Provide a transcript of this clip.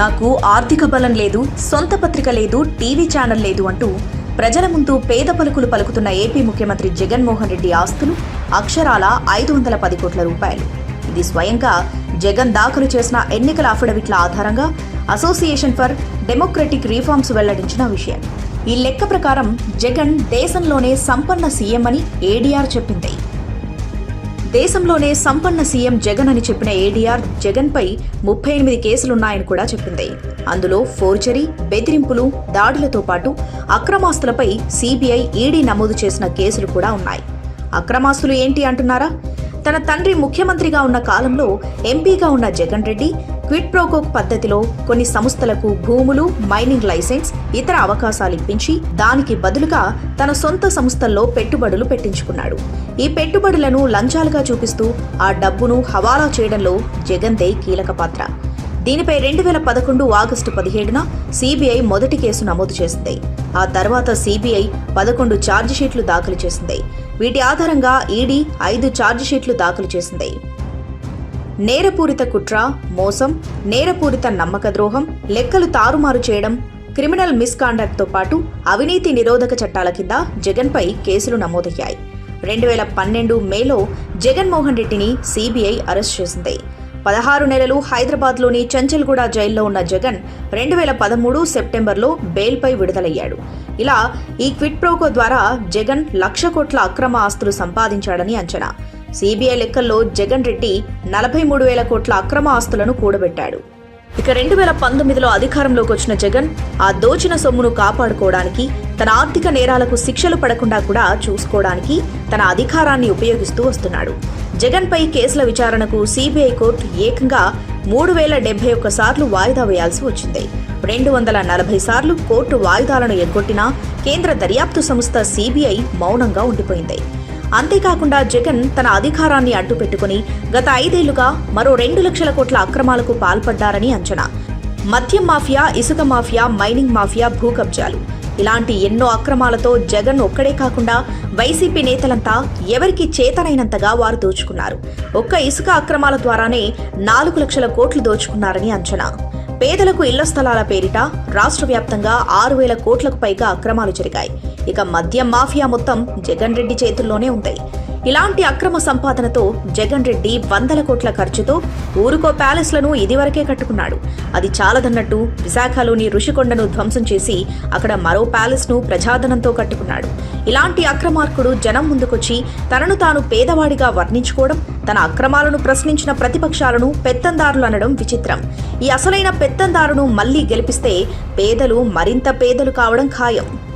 నాకు ఆర్థిక బలం లేదు సొంత పత్రిక లేదు టీవీ ఛానల్ లేదు అంటూ ప్రజల ముందు పేద పలుకులు పలుకుతున్న ఏపీ ముఖ్యమంత్రి జగన్మోహన్ రెడ్డి ఆస్తులు అక్షరాల ఐదు వందల పది కోట్ల రూపాయలు. ఇది స్వయంగా జగన్ దాఖలు చేసిన ఎన్నికల అఫిడవిట్ల ఆధారంగా అసోసియేషన్ ఫర్ డెమోక్రటిక్ రీఫార్మ్స్ వెల్లడించిన విషయం. ఈ లెక్క ప్రకారం జగన్ దేశంలోనే సంపన్న సీఎం అని ఏడీఆర్ చెప్పింది. దేశంలోనే సంపన్న సీఎం జగన్ అని చెప్పిన ఏడీఆర్ జగన్ పై ముప్పై ఎనిమిది కేసులున్నాయని కూడా చెప్పింది. అందులో ఫోర్జరీ బెదిరింపులు దాడులతో పాటు అక్రమాస్తులపై సీబీఐ ఈడీ నమోదు చేసిన కేసులు కూడా ఉన్నాయి. అక్రమాస్తులు ఏంటి అంటున్నారా? తన తండ్రి ముఖ్యమంత్రిగా ఉన్న కాలంలో ఎంపీగా ఉన్న జగన్ రెడ్డి క్విట్ ప్రోకోక్ పద్ధతిలో కొన్ని సంస్థలకు భూములు మైనింగ్ లైసెన్స్ ఇతర అవకాశాలు ఇప్పించి దానికి బదులుగా తన సొంత సంస్థల్లో పెట్టుబడులు పెట్టించుకున్నాడు. ఈ పెట్టుబడులను లంచాలుగా చూపిస్తూ ఆ డబ్బును హవాలా చేయడంలో జగన్దే కీలక పాత్ర. దీనిపై రెండు వేల పదకొండు ఆగస్టు పదిహేడున సిబిఐ మొదటి కేసు నమోదు చేసింది. ఆ తర్వాత సిబిఐ పదకొండు ఛార్జిషీట్లు దాఖలు చేసింది. వీటి ఆధారంగా ఈడీ ఐదు ఛార్జిషీట్లు దాఖలు చేసింది. నేరపూరిత కుట్ర మోసం నేరపూరిత నమ్మక ద్రోహం లెక్కలు తారుమారు చేయడం క్రిమినల్ మిస్కాండక్ట్తో పాటు అవినీతి నిరోధక చట్టాల కింద జగన్పై కేసులు నమోదయ్యాయి. రెండు వేల పన్నెండు మేలో జగన్మోహన్ రెడ్డిని సిబిఐ అరెస్ట్ చేసింది. పదహారు నెలలు హైదరాబాద్లోని చంచల్గూడ జైల్లో ఉన్న జగన్ రెండు వేల పదమూడు సెప్టెంబర్లో బెయిల్పై విడుదలయ్యాడు. ఇలా ఈ క్విట్ ప్రోకో ద్వారా జగన్ లక్ష కోట్ల అక్రమ ఆస్తులు సంపాదించాడని అంచనా. సిబిఐ లెక్కల్లో జగన్ రెడ్డి నలభై మూడు వేల కోట్ల అక్రమ ఆస్తులను కూడబెట్టాడు. ఇక రెండు వేల పంతొమ్మిదిలో అధికారంలోకి వచ్చిన జగన్ ఆ దోచిన సొమ్మును కాపాడుకోవడానికి తన ఆర్థిక నేరాలకు శిక్షలు పడకుండా కూడా చూసుకోవడానికి తన అధికారాన్ని ఉపయోగిస్తూ వస్తున్నాడు. జగన్పై కేసుల విచారణకు సిబిఐ కోర్టు ఏకంగా మూడు వేల డెబ్బై ఒక్క సార్లు వాయిదా వేయాల్సి వచ్చింది. రెండు వందల నలభై సార్లు కోర్టు వాయిదాలను ఎగ్గొట్టినా కేంద్ర దర్యాప్తు సంస్థ సిబిఐ మౌనంగా ఉండిపోయింది. అంతేకాకుండా జగన్ తన అధికారాన్ని అడ్డుపెట్టుకుని గత ఐదేళ్ళుగా మరో రెండు లక్షల కోట్ల అక్రమాలకు పాల్పడ్డారని అంచనా. మద్యం మాఫియా ఇసుక మాఫియా మైనింగ్ మాఫియా భూ కబ్జాలు ఇలాంటి ఎన్నో అక్రమాలతో జగన్ ఒక్కడే కాకుండా వైసీపీ నేతలంతా ఎవరికి చేతనైనంతగా వారు దోచుకున్నారు. ఒక్క ఇసుక అక్రమాల ద్వారానే నాలుగు లక్షల కోట్లు దోచుకున్నారని అంచనా. పేదలకు ఇళ్ళ స్థలాల పేరిట రాష్ట్ర వ్యాప్తంగా ఆరు వేల కోట్లకు పైగా అక్రమాలు జరిగాయి. ఇక మద్యం మాఫియా మొత్తం జగన్ రెడ్డి చేతుల్లోనే ఉంది ఇలాంటి అక్రమ సంపాదనతో జగన్ రెడ్డి వందల కోట్ల ఖర్చుతో ఊరుకో ప్యాలెస్లను ఇదివరకే కట్టుకున్నాడు. అది చాలదన్నట్టు విశాఖలోని ఋషికొండను ధ్వంసం చేసి అక్కడ మరో ప్యాలెస్ను ప్రజాధనంతో కట్టుకున్నాడు. ఇలాంటి అక్రమార్కుడు జనం ముందుకొచ్చి తనను తాను పేదవాడిగా వర్ణించుకోవడం తన అక్రమాలను ప్రశ్నించిన ప్రతిపక్షాలను పెత్తందారులు అనడం విచిత్రం. ఈ అసలైన పెత్తందారును మళ్ళీ గెలిపిస్తే పేదలు మరింత పేదలు కావడం ఖాయం.